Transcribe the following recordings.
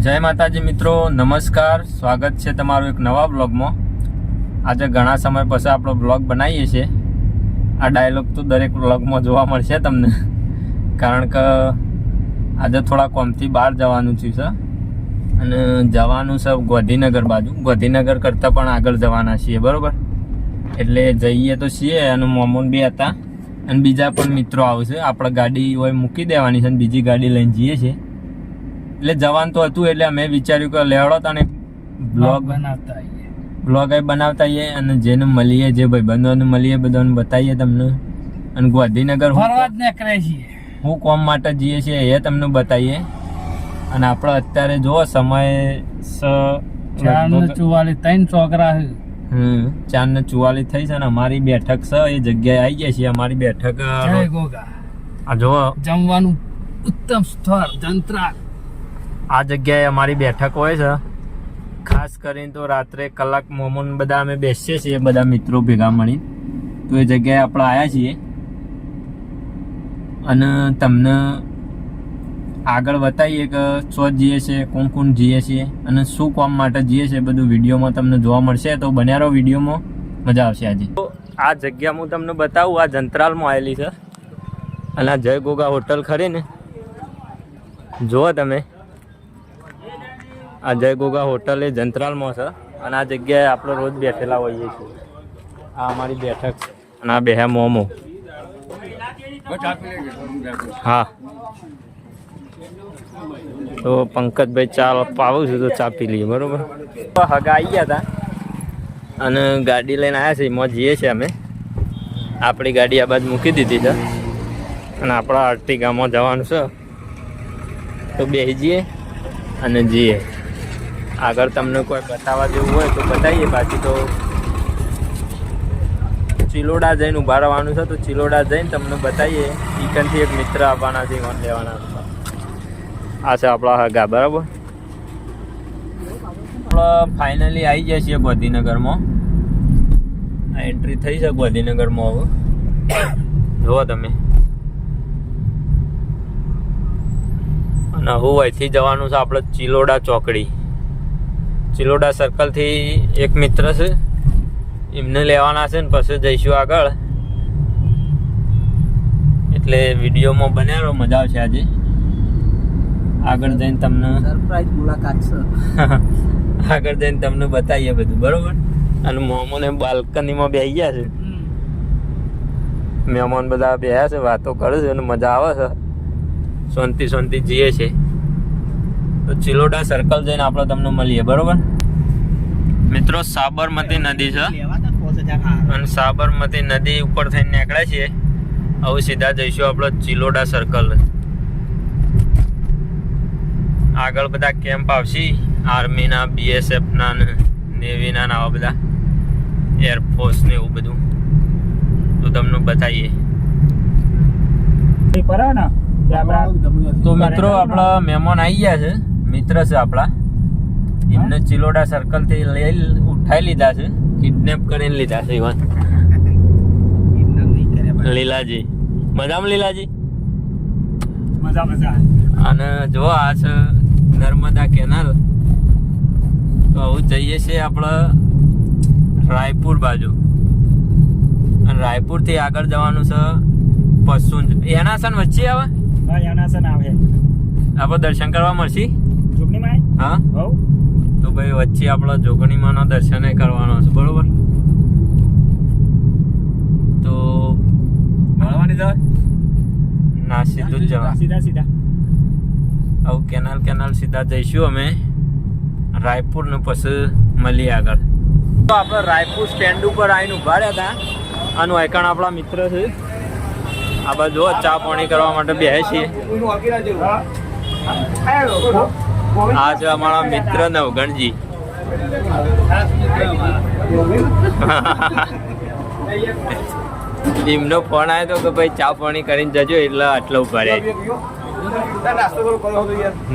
જય માતાજી મિત્રો, નમસ્કાર. સ્વાગત છે તમારું એક નવા બ્લોગમાં આજે ઘણા સમય પછી આપણો બ્લોગ બનાવીએ છીએ. આ ડાયલોગ તો દરેક બ્લોગમાં જોવા મળશે તમને. કારણ કે આજે થોડા કોમથી બહાર જવાનું થયું છે. અને જવાનું છે ગોધીનગર બાજુ. ગોધીનગર કરતાં પણ આગળ જવાના છીએ, બરાબર? એટલે જઈએ તો છીએ અને મોમોન બી હતા. અને બીજા પણ મિત્રો આવશે. આપણે ગાડી હોય મૂકી દેવાની છે અને બીજી ગાડી લઈને જઈએ છીએ. એટલે જવાનું તો હતું એટલે અમે વિચાર્યું કે લેવડો તને બ્લોગ બનાવતા બ્લોગ એ બનાવતા આવીએ અને જેને મળીએ જે ભાઈબંધોને મળીએ બધાને બતાવીએ તમને. અને ગાંધીનગર હું ફરવા જ નીકળે છીએ. હું કોમ માટે જઈએ છીએ એ તમને બતાવીએ. અને આપણે અત્યારે જુઓ સમય સ ચુવાલીસ ત્રણ છોકરા હમ ચાર ને ચુવાલીસ થઈ છે ને અમારી બેઠક છે એ જગ્યાએ આવી ગયા છીએ. અમારી બેઠક આ જુઓ જમવાનું ઉત્તમ સ્થળ જંત્રા આ જગ્યાએ અમારી બેઠક હોય છે. ખાસ કરીને તો રાત્રે કલાક મોમોન બધા અમે બેસીએ છીએ, બધા મિત્રો ભેગા મળી તો એ જગ્યાએ આપણે આવ્યા છીએ. અને તમને આગળ બતાવીએ કે શો જઈએ છીએ કોણ કોણ જઈએ છીએ અને શું કામ માટે જઈએ છીએ બધું વિડીયોમાં તમને જોવા મળશે. તો બન્યા રહો વિડીયોમાં મજા આવશે આજે. તો આ જગ્યા હું તમને બતાવું, આ જંતરાલમાં આવેલી છે. અને આ જય ગોગા હોટલ ખરી ને? જુઓ તમે. આ જય ગોગા હોટલ એ જંતરાલમાં છે. અને આ જગ્યાએ આપણે રોજ બેઠેલા હોઈએ છીએ. આ અમારી બેઠક છે. અને આ બે મોમો. હા. તો પંકજભાઈ ચા પાવું છું તો ચા પી લઈએ, બરાબર? હગા આવી ગયા હતા અને ગાડી લઈને આવ્યા છે, એમાં જઈએ છીએ અમે. આપણી ગાડી આ બાજુ મૂકી દીધી છે. અને આપણા આર્ટિગામાં જવાનું છે. તો બેસી જઈએ અને જઈએ. આગળ તમને કોઈ બતાવવા જેવું હોય તો બતાવીએ. બાકી તો ચિલોડા જઈને ઊભા રહેવાનું છે તો ચિલોડા જઈને તમને બતાવીએ. ચિકનથી એક મિત્ર આવવાના છે ઇવન લેવાના આ છે આપણા હગા, બરાબર? આપણે ફાઇનલી આવી ગયા છીએ ગોધીનગરમાં. એન્ટ્રી થઈ છે ગોધીનગરમાં હવે. જુઓ તમે. અને હું અહીંથી જવાનું છે આપણે ચિલોડા ચોકડી. ચિલોડા સર્કલથી એક મિત્ર છે. એમને લેવાના છે ને પછી જઈશું આગળ. એટલે વિડીયોમાં બન્યા રહો મજા આવશે આજે. આગળ જઈને તમને સરપ્રાઈઝ મુલાકાત છે. આગળ જઈને તમને બતાવીએ બધું બરોબર? અને મોમોને બાલ્કનીમાં બેસી ગયા છે. મહેમાન બધા બેહ્યા છે વાતો કરે છે અને મજા આવે છે. શાંતિ શાંતિ જઈએ છે. તો ચિલોડા સર્કલ જઈને આપણે તમને મળીએ બરોબર? મિત્રો સાબરમતી નદી છે. અને સાબરમતી નદી ઉપર થઈને નીકળ્યા છીએ હવે સીધા જઈશું આપણે ચિલોડા સર્કલ આગળ બધા કેમ્પ આવશે. આર્મીના બીએસએફના ને નેવીના ને આવા બધા એરફોર્સ ને એવું બધું. તો તમને બતાવીએ. તો મિત્રો આપણા મહેમાન આવી ગયા છે. મિત્ર છે આપણા. એમને ચિલોડા સર્કલથી લઈ ઉઠાઈ લીધા છે. કિડનેપ કરીને લીધા છે ઈવન. લીલાજી. મજામાં લીલાજી? મજા મજા. અને જો આ છે નર્મદા કેનાલ. તો આવું જઈએ છીએ આપણે રાયપુર બાજુ. અને રાયપુરથી આગળ જવાનું છે પશુંજ એનાસન વચ્ચે આવે? એનાસન આવે. આપણે દર્શન કરવા મળશે? ચૂંટણી માં હા. હવ. તો ભાઈ વચ્ચે આપણે જોગણીમાં દર્શન કરવાનો છે બરોબર? તો મળવાની તો ના સીધું જ જવા સીધા સીધા. આવું કેનાલ કેનાલ સીધા જઈશું અમે. રાયપુર ને પછી મળી આગળ. તો આપણે રાયપુર સ્ટેન્ડ ઉપર આવીને ઊભા રહ્યા હતા. આનું આઈકણ આપણા મિત્ર છે. આ બાજુ જો ચા પાણી કરવા માટે બેસે છીએ. આ છે અમારા મિત્ર નવગણજી. એમનો ફોન આવ્યો તો કે ભાઈ ચા પાણી કરીને જજો એટલે આટલો ઊભા રહે.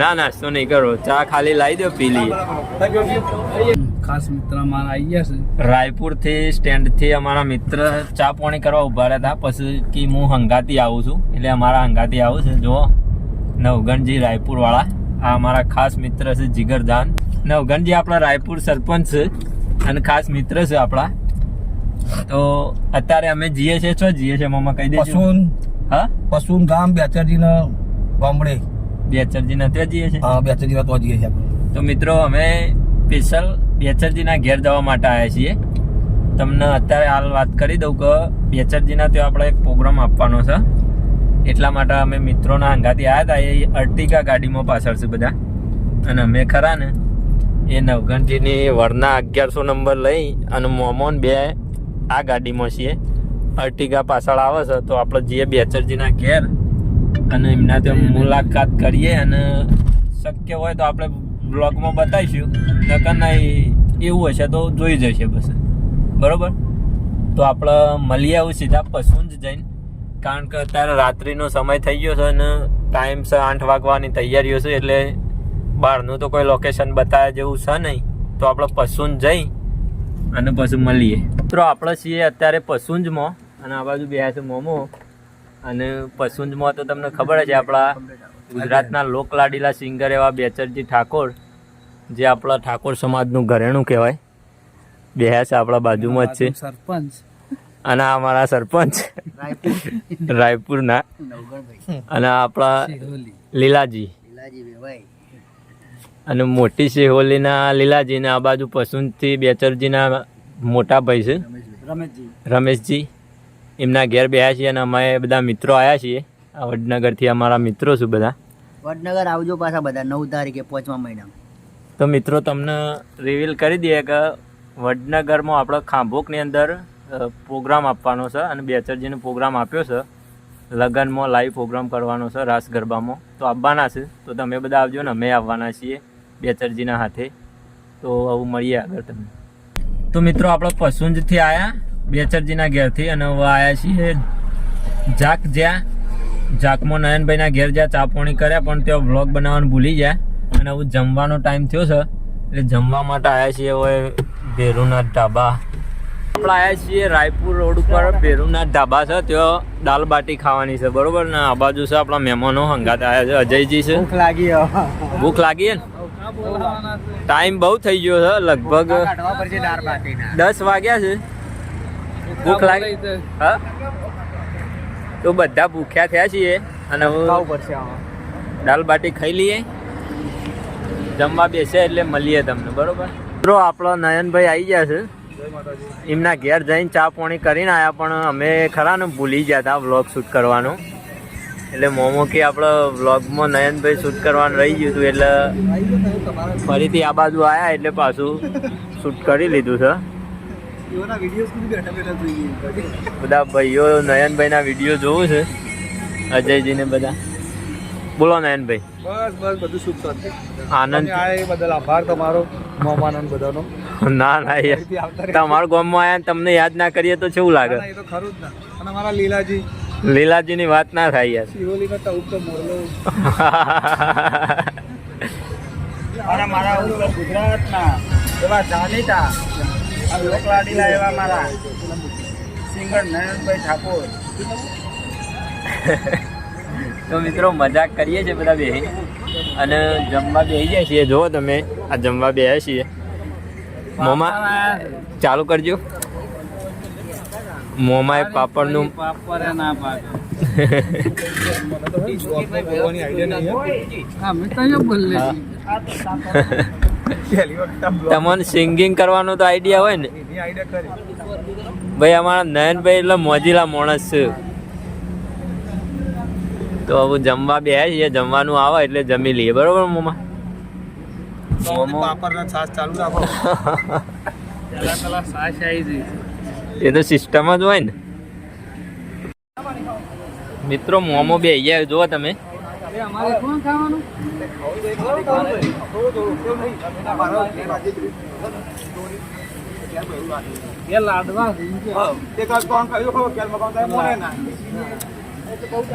ના નાસ્તો નહીં કરો. ચા ખાલી લાવી દો પી લઈએ ખાસ મિત્ર મારા આવી ગયા છે. રાયપુરથી સ્ટેન્ડથી અમારા મિત્ર ચા પાણી કરવા ઊભા રહ્યા હતા પછી કે હું હંગાતી આવું છું. એટલે અમારા હંગાતી આવું છે. જો નવગણજી રાયપુર વાળા આ અમારા ખાસ મિત્ર છે જીગરદાન. નવગણજી આપણા રાયપુર સરપંચ છે અને ખાસ મિત્ર છે આપણા. તો અત્યારે અમે જઈએ છીએ છો જઈએ છીએ મમ્મા કહી દેજો હા? પશુન ગામ બેચરજીના ગામડે. બેચરજી નથી જઈએ છીએ હા બેચરજીના તો જઈએ છીએ તો મિત્રો અમે સ્પેશિયલ બેચરજીના ઘેર જવા માટે આવ્યા છીએ. તમને અત્યારે હાલ વાત કરી દઉં કે બેચરજીના ત્યાં આપણે એક પ્રોગ્રામ આપવાનો છે. એટલા માટે અમે મિત્રોના હંગાથી આવ્યા હતા. એ અર્ટિકા ગાડીમાં પાછળ છે બધા. અને અમે ખરા ને, એ નવગણજીની વરના અગિયારસો નંબર લઈ અને મોમોન બે આ ગાડીમાં છીએ. અર્ટિકા પાછળ આવે છે, તો આપણે જઈએ બેચરજીના ઘેર અને એમના ત્યાં મુલાકાત કરીએ અને શક્ય હોય તો આપણે બ્લોગમાં બતાવીશું. નકર નહીં, એવું હશે તો જોઈ જશે બસ બરોબર? તો આપણે મળીએ આવું સીધા પશુન જ જઈને. કારણ કે અત્યારે રાત્રિનો સમય થઈ ગયો છે અને ટાઈમ છે આઠ વાગવાની તૈયારીઓ છે, એટલે બહારનું તો કોઈ લોકેશન બતાવ્યા જેવું છે નહીં. તો આપણે પશુન જઈ અને પછી મળીએ. મિત્રો, આપણે છીએ અત્યારે પશુંજમાં અને આ બાજુ બે છે મોમો. અને પશુંજમાં તો તમને ખબર છે, આપણા ગુજરાતના લોકલાડીલા સિંગર એવા બેચરજી ઠાકોર, જે આપણા ઠાકોર સમાજનું ઘરેણું કહેવાય. બે છે આપણા બાજુમાં જ છે. સરપંચ. અને અમારા સરપંચ. રાયપુરના. અને આપણા લીલાજી. અને મોટી શેહોલીના લીલાજી ને આ બાજુ પશુનથી બેચરજીના મોટા ભાઈ છે. રમેશજી. એમના ઘેર બેહ્યા છીએ અને અમે બધા મિત્રો આવ્યા છીએ. આ વડનગરથી અમારા મિત્રો છું બધા. વડનગર આવજો પાછા બધા નવ તારીખે પાંચમા મહિનામાં. તો મિત્રો તમને રિવીલ કરી દઈએ કે વડનગરમાં આપણો ખાંભોકની અંદર પ્રોગ્રામ આપવાનો છે અને બેચરજીને પ્રોગ્રામ આપ્યો છે. લગ્નમાં લાઈવ પ્રોગ્રામ કરવાનો છે રાસ ગરબામાં. તો આવવાના છે. તો તમે બધા આવજો ને, અમે આવવાના છીએ બેચરજીના હાથે. તો આવું મળીએ આગળ તમને. તો મિત્રો, આપણે પસુંજથી આવ્યા બેચરજીના ઘેરથી અને હવે આવ્યા છીએ જાક જ્યાં. જાકમાં નયનભાઈના ઘેર જ્યાં ચાપોણી કર્યા, પણ તેઓ વ્લોગ બનાવવાનું ભૂલી ગયા. અને હવે જમવાનો ટાઈમ થયો છે. એટલે જમવા માટે આવ્યા છીએ હવે ભેરુનાથ ઢાબા. આપણે આવ્યા છીએ રાયપુર રોડ ઉપર. ભેરુનાથ ઢાબા છે ત્યાં દાલ બાટી ખાવાની છે બરોબર? ને આ બાજુ છે આપણા મહેમાનો હંગાત આવ્યા છે અજયજી છે. ભૂખ લાગી ભૂખ લાગી ને ટાઈમ બહુ થઈ ગયો છે લગભગ કાઢવા પડશે દાળ બાટીના. દસ વાગ્યા છે. ભૂખ લાગી? હા? તો બધા ભૂખ્યા થયા છીએ અને હવે દાલ બાટી ખાઈ લઈએ. જમવા બેસે એટલે મળીએ તમને બરોબર? મિત્રો આપણો નયનભાઈ આવી ગયા છે. એમના ઘેર જઈને ચા પાણી કરીને આવ્યા પણ અમે ખરા ને ભૂલી ગયા હતા વ્લોગ શૂટ કરવાનું. એટલે મોમો કે આપણે વ્લોગમાં નયનભાઈ શૂટ કરવાનું રહી ગયું હતું એટલે ફરીથી આ બાજુ આવ્યા એટલે પાછું શૂટ કરી લીધું છે. બધા ભાઈઓ નયનભાઈના વીડિયો જોવું છે. અજયજીને બધા. બોલો નયનભાઈ. બસ બસ બધું સુખ આનંદ. બદલ આભાર તમારો મોમાનંદ બધાનો. ના ના યાર. તમારા ગામમાં આયા ને તમને યાદ ના કરીએ તો કેવું લાગે? એ તો ખરું જ ને. અને અમારા લીલાજી. લીલાજીની વાત ના થાય યાર. તો મોરલો. અને મારા ઉત્તર ગુજરાતના એવા જાણીતા આ લોકલાડીલા એવા મારા સિંગર નયનભાઈ ઠાકોર. તો મિત્રો મજાક કરીએ છીએ બધા બેહીને અને જમવા બેસી જાય છીએ. જુઓ તમે આ જમવા બેહ્યા છીએ. મોમાં ચાલુ કરજો. મોમાં એ પાપડનું પાપરે ના તમને સિંગિંગ કરવાનો તો આઈડિયા હોય ને. ભાઈ, અમારા નયનભાઈ એટલે મોજીલા માણસ છે. તો હવે જમવા બે છીએ જમવાનું આવે એટલે જમી લઈએ. બરોબર, મોમો? પાપડના છાશ ચાલુ રાખો. પેલા પેલા સાસ આવી જઈ એ તો સિસ્ટમ જ હોય ને. મિત્રો મોમો બે અહીંયા જુઓ તમે.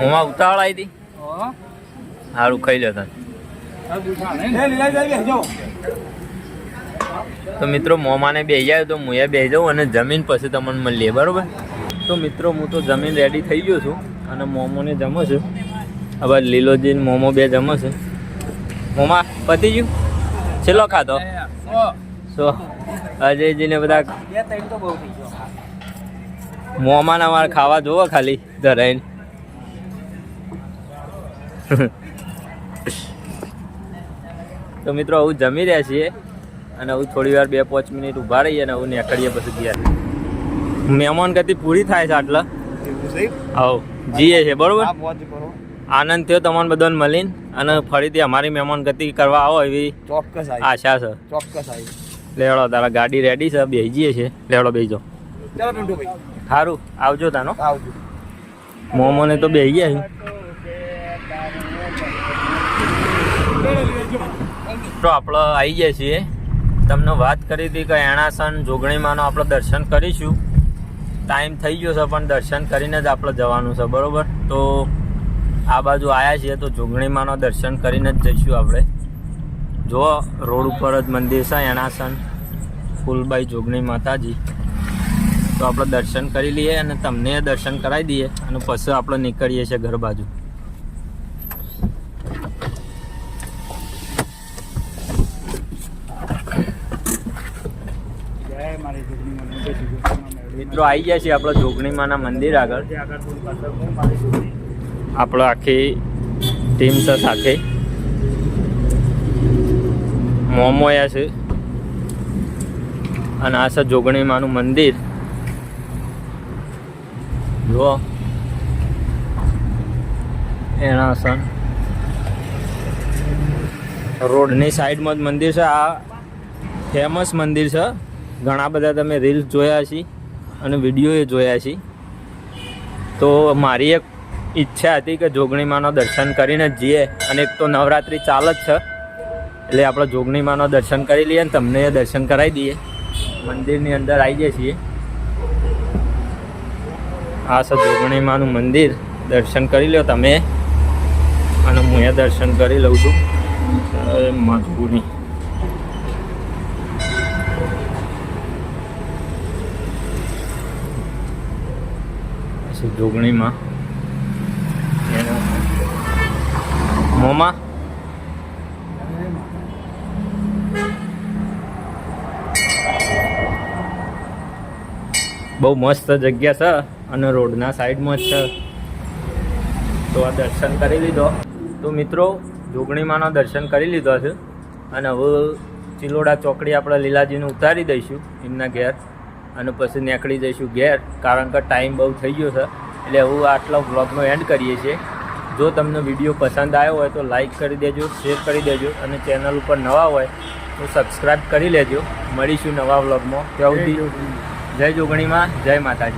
મોમાં ઉતાવળ આવી હતી. સારું ખાઈ લો તો મિત્રો મોમાને બે જાય તો હું બે જાઉં અને જમીન પછી તમને મળીએ બરોબર? તો મિત્રો, હું તો જમીન રેડી થઈ ગયો છું અને મોમોને જમો છું. હવે લીલોજી મોમો બે જમો છે. મોમા પતી ગયું? છેલ્લો ખાધો? સો. અજયજીને બધા મોમાને અમારે ખાવા જોવો ખાલી, ધરાઈને. તો મિત્રો હું જમી રહ્યા છીએ અને હવે થોડી વાર બે પાંચ મિનિટ ઊભા રહીએ અને હું નીકળીએ પછી ગયા મહેમાન ગતિ પૂરી થાય છે આટલા? આવો જીએ છે બરોબર? આનંદ થયો તમને બધાને મળીને અને ફરીથી અમારી મહેમાન ગતિ કરવા આવો એવી ચોક્કસ આશા છે. ચોક્કસ આવી લેવડો તારા ગાડી રેડી છે બેસી જઈએ છે લેવડો બેસજો સારું આવજો તાનો. આવજો. મોમોને તો બેસી ગયા છે. તો આપણે આવી ગયા છીએ. તમને વાત કરી હતી કે એણાસન જોગણીમાંનો આપણે દર્શન કરીશું. ટાઈમ થઈ ગયો છે, પણ દર્શન કરીને જ આપણે જવાનું છે, બરોબર? તો આ બાજુ આવ્યા છીએ, તો જોગણીમાંનો દર્શન કરીને જ જઈશું આપણે. જો, રોડ ઉપર જ મંદિર છે, એણાસન. ફૂલબાઈ જોગણી માતાજી. તો આપણે દર્શન કરી લઈએ અને તમને દર્શન કરાવી દઈએ અને પછી આપણે નીકળીએ છીએ ઘર બાજુ. મિત્રો આવી ગયા છીએ આપણે જોગણીમાના મંદિર આગળ. આપણો આખી ટીમ છે સાથે. મોમોયા છે. અને આ છે જોગણીમાનું મંદિર. જુઓ. એના સન. રોડની સાઈડમાં જ મંદિર છે. આ ફેમસ મંદિર છે. ઘણા બધા તમે રીલ્સ જોયા છે અને વીડિયો જોયા છે. તો મારી એક ઈચ્છા હતી કે જોગણીમાનો દર્શન કરીને જઈએ. અને એક તો નવરાત્રિ ચાલ જ છે. એટલે આપણે જોગણીમાનો દર્શન કરી લઈએ અને તમને એ દર્શન કરાવી દઈએ. મંદિરની અંદર આવી જઈએ છીએ. આ છે જોગણીમાનું મંદિર. દર્શન કરી લો તમે. અને હું એ દર્શન કરી લઉં છું. જય પછી જોગણીમાં. મોમાં. બહુ મસ્ત જગ્યા છે અને રોડના સાઈડમાં જ છે. તો આ દર્શન કરી લીધો. તો મિત્રો, જોગણીમાંનો દર્શન કરી લીધો છે. અને હવે ચિલોડા ચોકડી આપણે લીલાજીને ઉતારી દઈશું એમના ઘેર. અને પછી નીકળી જઈશું ઘેર કારણ કે ટાઈમ બહુ થઈ ગયો છે. એટલે હું આટલો વ્લોગનો એન્ડ કરીએ છીએ. જો તમને વીડિયો પસંદ આવ્યો હોય તો લાઇક કરી દેજો શેર કરી દેજો અને ચેનલ ઉપર નવા હોય તો સબસ્ક્રાઈબ કરી લેજો. મળીશું નવા વ્લોગમાં ત્યાં સુધી જય જોગણીમાં. જય માતાજી.